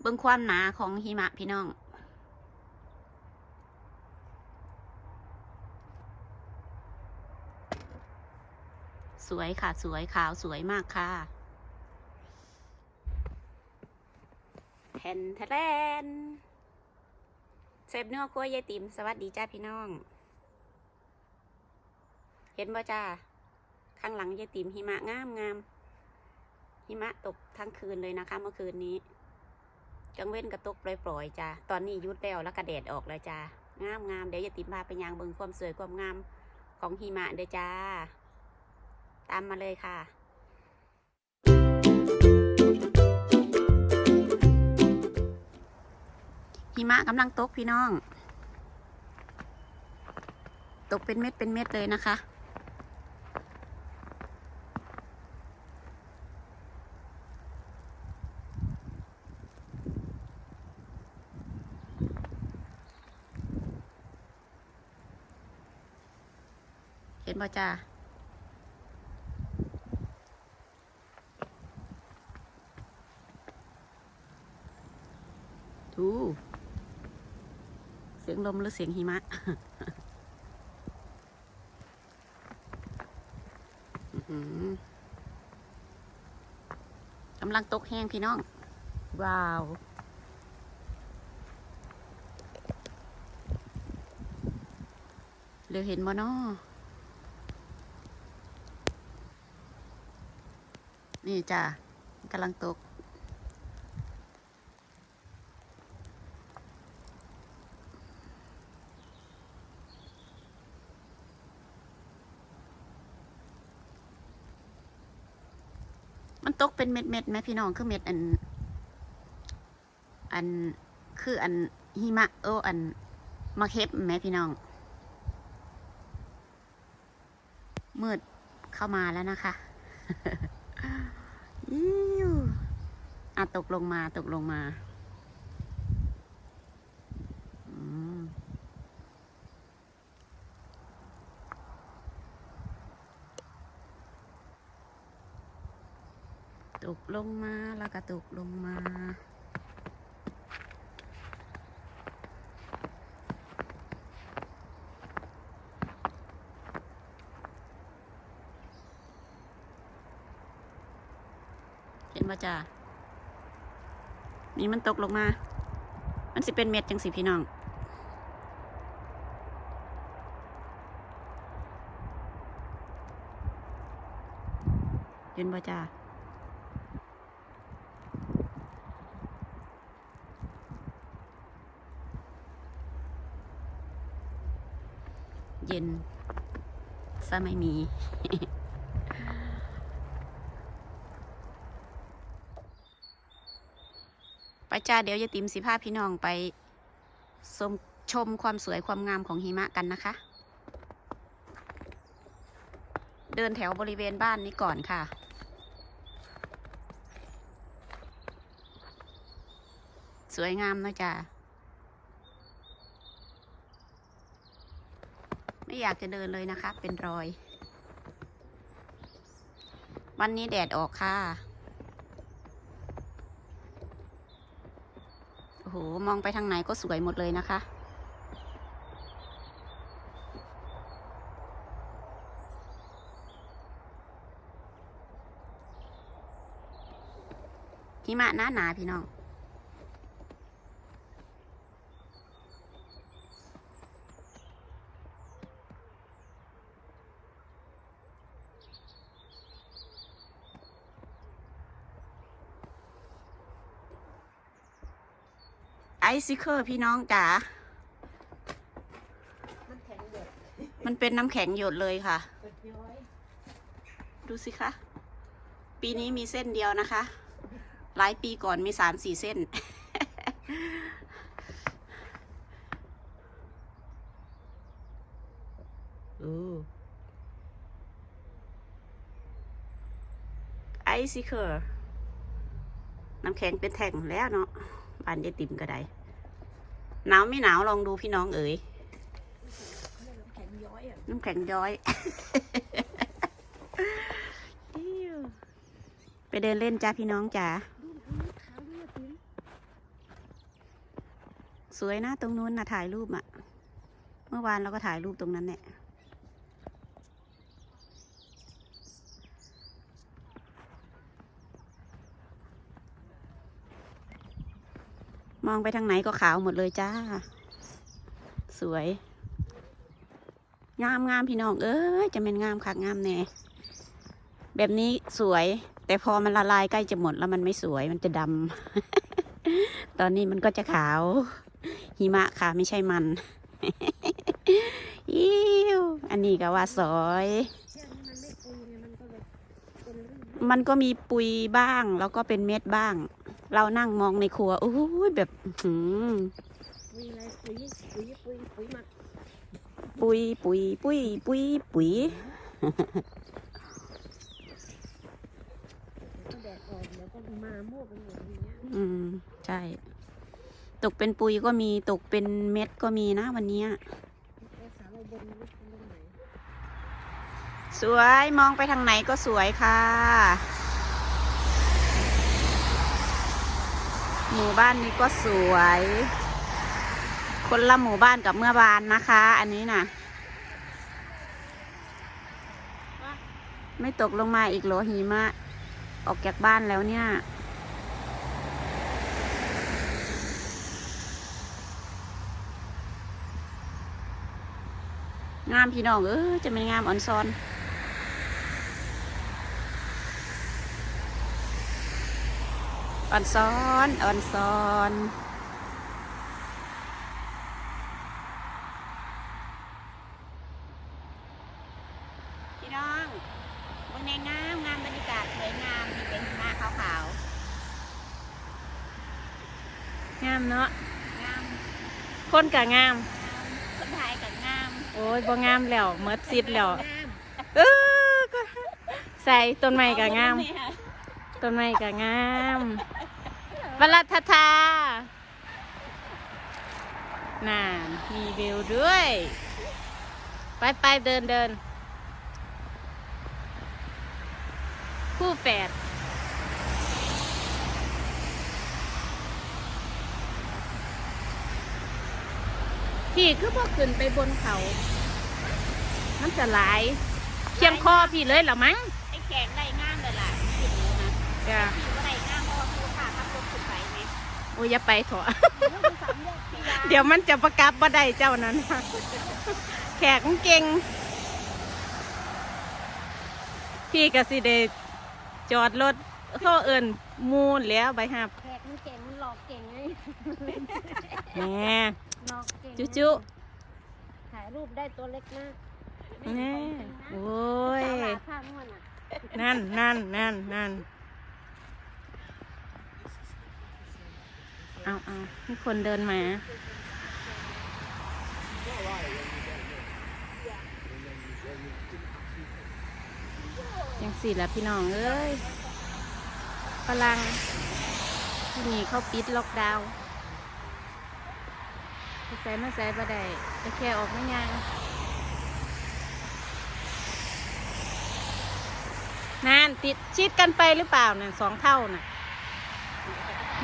เบิ่งความหนาของหิมะพี่น้อง สวยค่ะสวยขาวสวยมากค่ะแทนแทนเซฟเนื้อคั่วยายติ๋มสวัสดีจ้าพี่น้อง เห็นบ่จ้าข้างหลังยายติ๋มหิมะงามงามหิมะตกทั้งคืนเลยนะคะเมื่อคืนนี้ กลางเว้นก็ตกปล่อยๆจ้าตอนนี้ยุดแล้วแล้วก็แดดออกแล้วจ้างามงามเดี๋ยวยายติ๋มพาไปยางเบิงความสวยความงามของหิมะเด้อจ้า ตามมาเลยค่ะหิมะกำลังตกพี่น้อง ตกเป็นเม็ดเป็นเม็ดเลยนะคะ บ่จ้าดูเสียงลมหรือเสียงหิมะอื้อหือกำลังตกแห้งพี่น้อง ว้าวเร็วเห็นบ่นอ นี่จ้ะกำลังตก มันตกเป็นเม็ดเม็ดๆไหมพี่น้องคือเม็ดอัน อันคืออันหิมะโออันมะเข็บไหมพี่น้องมืดเข้ามาแล้วนะคะ อะตกลงมาตกลงมาอืมตกลงมาแล้วก็ตกลงมา เห็นว่าจ้า นี่มันตกลงมา มันสิเป็นเม็ดจังสิพี่น้อง เห็นบ่จ้าเย็นซะไม่มี ไป จ้าเดี๋ยวยายติ๋มสิพาพี่น้องไปชมชมความสวยความงามของหิมะกันนะคะ เดินแถวบริเวณบ้านนี้ก่อนค่ะ สวยงามนะจ๊ะไม่อยากจะเดินเลยนะคะ เป็นรอย วันนี้แดดออกค่ะ โอ้โห มองไปทางไหนก็สวยหมดเลยนะคะ หิมะหนาหนาพี่น้อง ไอซิเคอร์พี่น้องจ๋า มันแข็งเดือดมันเป็นน้ำแข็งหยดเลยค่ะเปิดย้อยดูสิคะ ปีนี้มีเส้นเดียวนะคะ หลายปีก่อนมีสามสี่เส้นอือไอซิเคอร์น้ำแข็งเป็นแท่งแล้วเนาะบานยายติ่มก็ได้ หนาวไม่หนาวลองดูพี่น้องเอ๋ยน้ำแข็งย้อยอะน้ำแข็งย้อยอิ๊วไปเดินเล่นจ้าพี่น้องจ๋าดูดูขาวด้วยอะติ๋มสวยนะตรงนู้นนะถ่ายรูปอะเมื่อวานเราก็ถ่ายรูปตรงนั้นแหละ มองไปทางไหนก็ขาวหมดเลยจ้า สวย งามงามพี่น้อง เอ้ยจะเป็นงามคักงามแน่แบบนี้สวย แต่พอมันละลายใกล้จะหมดแล้วมันไม่สวยมันจะดำ ตอนนี้มันก็จะขาว หิมะค่ะไม่ใช่มันอิวอันนี้ก็ว่าสวยเชือย มันก็มีปุยบ้างแล้วก็เป็นเม็ดบ้าง เรานั่งมองในครัวโอ้ยแบบหือปุยอะไรปุยปุยปุยปุยหมักปุยปุยปุยปุยปุ๋ยก็แดดออกเดี๋ยวก็มามั่วไปหมดอย่างเงี้ยอืม ใช่ ตกเป็นปุยก็มีตกเป็นเม็ดก็มีนะวันเนี้ยไอ้สาวเราบนไม่รู้ตรงไหน สวยมองไปทางไหนก็สวยค่ะ หมู่บ้านนี้ก็สวย คนละหมู่บ้านกับเมื่อวานนะคะ อันนี้น่ะ ไม่ตกลงมาอีกหรอหิมะ ออกจากบ้านแล้วเนี่ยงามพี่น้องเออจะเป็นงามอ่อนซอน อ่อนซ้อนอ่อนซ้อนพี่น้องบนในงามงามบรรยากาศสวยงามมีเป็นหิมะขาวๆงามเนาะงามคนกะงามคนไทยกะงาม โอ้ยบ่งามแล้วเมดซิดแล้วเออก็ใส่ต้นไม้กะงามต้นไม้กะงาม วลัทธาน่ามีวิวด้วย ไปไปเดินเดิน คู่แฝดพี่คือพวกขึ้นไปบนเขา มันจะหลายเคียงคอพี่เลยเหรอมั้ง ไอ้แขกได้งามเลยล่ะคิดดูนะจ้ะพี่ก็ได้งามเพราะว่าครูค่ะขับรถขึ้นไปไหม โอ้ยอย่าไปเถอะโอ้ยดูสามแยกพี่ยาเดี๋ยวมันจะประกับบ่ได้เจ้านั้นแขกมันเก่ง พี่กสิเดจอดรถโซ่เอินหมูนแล้วใบหับแขกมันเก่งมันหลอกเก่งไงแหน่หลอกเก่งจุจุถ่ายรูปได้ตัวเล็กมากแหน่โอ้ยสาวหลาผ้าม่วนอะนั่นนั่นนั่นนั่ เอาเอามีคนเดินมายังสี่และพี่น้องเอ้ยฝรั่งที่นี่เขาปิดล็อกดาวน์ใส่มาใส่บ่ได้ไปแค่ออกไม่ยังนานติดชิดกันไปหรือเปล่าเนี่ยสองเท่าน่ะ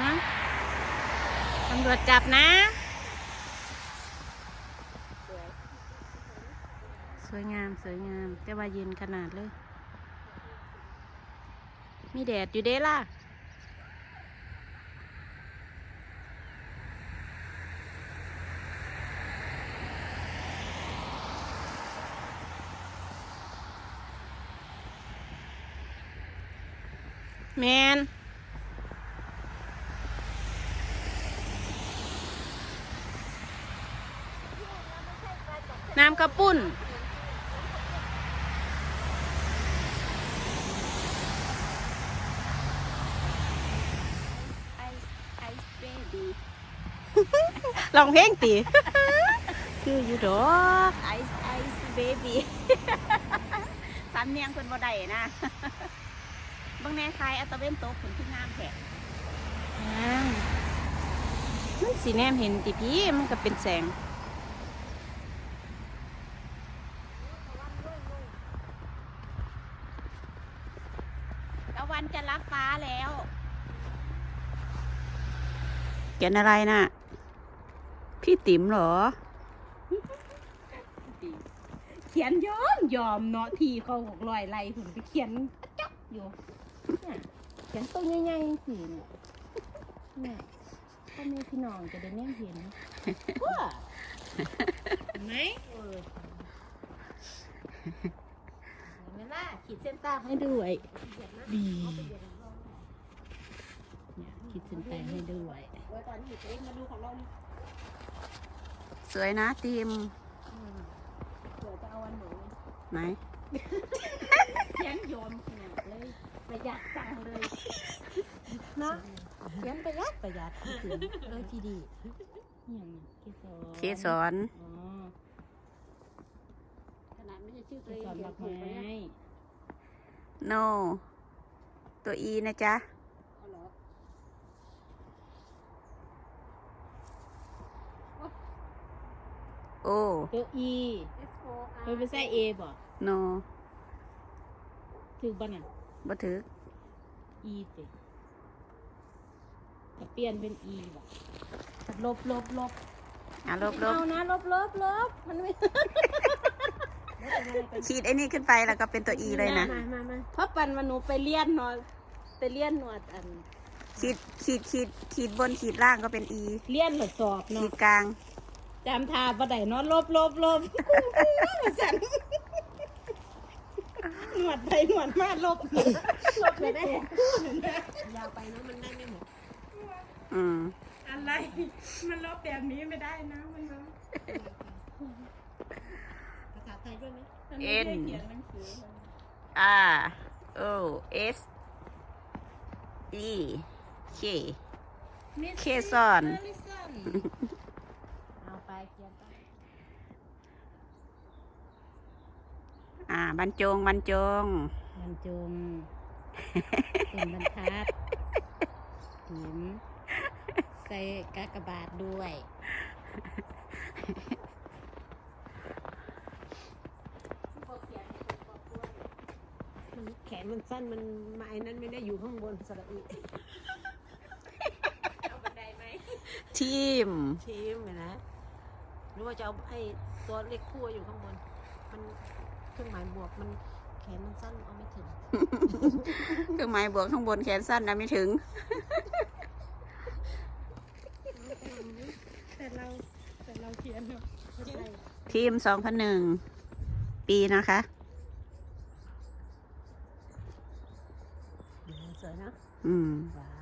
ฮะำรวจจับนะ สวยงามสวยงาม แต่ว่าเย็นขนาดเลย มีแดดอยู่เด้ล่ะแมน น้ำกระปุ้นไอไอเบบี้ลองเพลงตีคืออยู่ดอกไอไอเบบี้สามเนียงคนบ่ได้นะบางแน่ทายอัตเวนโตผลที่งามแท้อ้าวมันสีแนมเห็นติพี่มันก็เป็นแสง ตะวันจะรับฟ้าแล้ว เขียนอะไรน่ะ พี่ติ๋มเหรอ เขียนยอมยอมเนาะทีเขาหกร้อยไล่หุ่นไปเขียนจ๊อกอยู่เนี่ยเขียนตัวใหญ่ๆสิเนี่ยเนี่ยพ่อแม่พี่น้องจะได้แน่เห็นว้าเห็นไหมเออเห็นไหมล่ะขีดเส้นใต้ให้ด้วยดี เนี่ยขีดเส้นใต้ให้ด้วยตอนนี้ตัวเองมาดูของเรานี่สวยนะติมเผื่อจะเอาวันหนูไหนเขียนโยนขนาดเลยประหยัดตังค์เลยเนาะเขียนประหยัดประหยัดถึงเลยทีดีอย่างเกสรเคสอนอ๋อขนาดไม่ใช่ชื่อเกตัวเองสรดอกถูกไหมไม้เนี่ยโนตัวอีนะจ๊ะ เอาเหรอ โอ้ตัวอี S O R มันเป็นไส้เอบ่โนถือบ้าน่ะ บ่ถืออีติถ้าเปลี่ยนเป็นอีบ่ลบลบลบอะลบลบเอานะลบลบลบมันไม่ขีดไอ้นี่ขึ้นไปแล้วก็เป็นตัวอีเลยนะมามามาเพราะปันวันหนูไปเลี้ยนนอนไปเลี้ยนนวดอันขีดขีดขีดขีดบนขีดล่างก็เป็นอีเลี้ยนหลดสอบขีเนาะดกลาง จำทาบ่ได้เนาะลบลบลบสันหนวดไปหนวดมาลบลบเลยได้ยาวไปนะมันได้ไม่หมดอืมอะไร มันลบแบบนี้ไม่ได้นะมันลบภาษาไทยด้วยไหมมันไม่ได้เขียนหนังสือ R O S E K เคซอน เอาไปเขียนไป อ่า บรรจงบรรจงบรรจงเป็นบรรทัดหิมใส่กากบาทด้วย มันแขนมันสั้นมันมาไอ้นั้นไม่ได้อยู่ข้างบนสระอีเอาบันไดไหมทีมทีมเห็นนะหรือว่าจะเอาไอ้ตัวเล็กคู่อยู่ข้างบน มัน เครื่องหมายบวกมันแขนมันสั้นเอาไม่ถึง เครื่องหมายบวกข้างบนแขนสั้นนะไม่ถึง แต่เราแต่เราเขียนเนาะใช่ทีมสองพันหนึ่งปีนะคะสวยนะอืมว้า